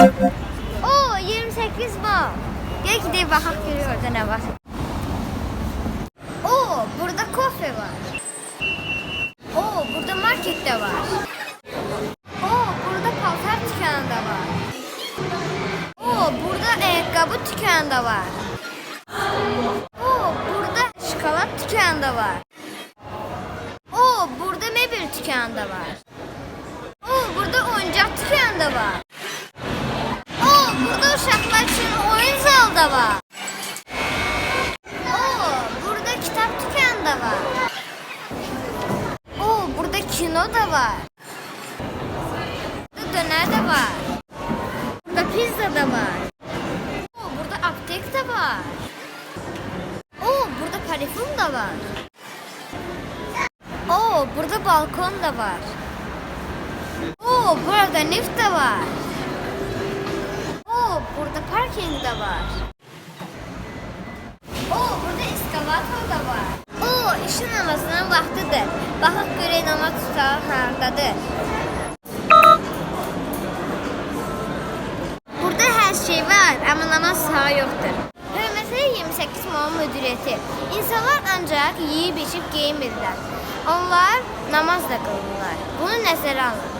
Oo 28 bal. Gel gidip bakak görüyor orada ne var. Oo burada kofe var. Oo burada market de var. Oo burada paltar dükkanı da var. Oo burada ayakkabı dükkanı da var. Oo burada şokolat dükkanı da var. Oo burada mebel dükkanı da var. Oo burada oyuncak dükkanı da var. Uşaklar için oyun zalı da var. Oo burada kitap dükkanı da var. Oo burada kino da var. Burada döner de var. Burada pizza da var. Oo burada aptek de var. Oo burada parfüm de var. Oo burada balkon da var. Oo burada lift de var. De var. Oo burada eskalator da var. Oo işin namazının vaktidir. Bakın göre namaz tutar hardadır. Burada her şey var ama namaz sağı yoktur. Hürmətli 28 mal müdiriyyəti. İnsanlar ancaq yeyib içib geyinmirlər. Onlar namaz da qılırlar. Bunu nəzərə alın.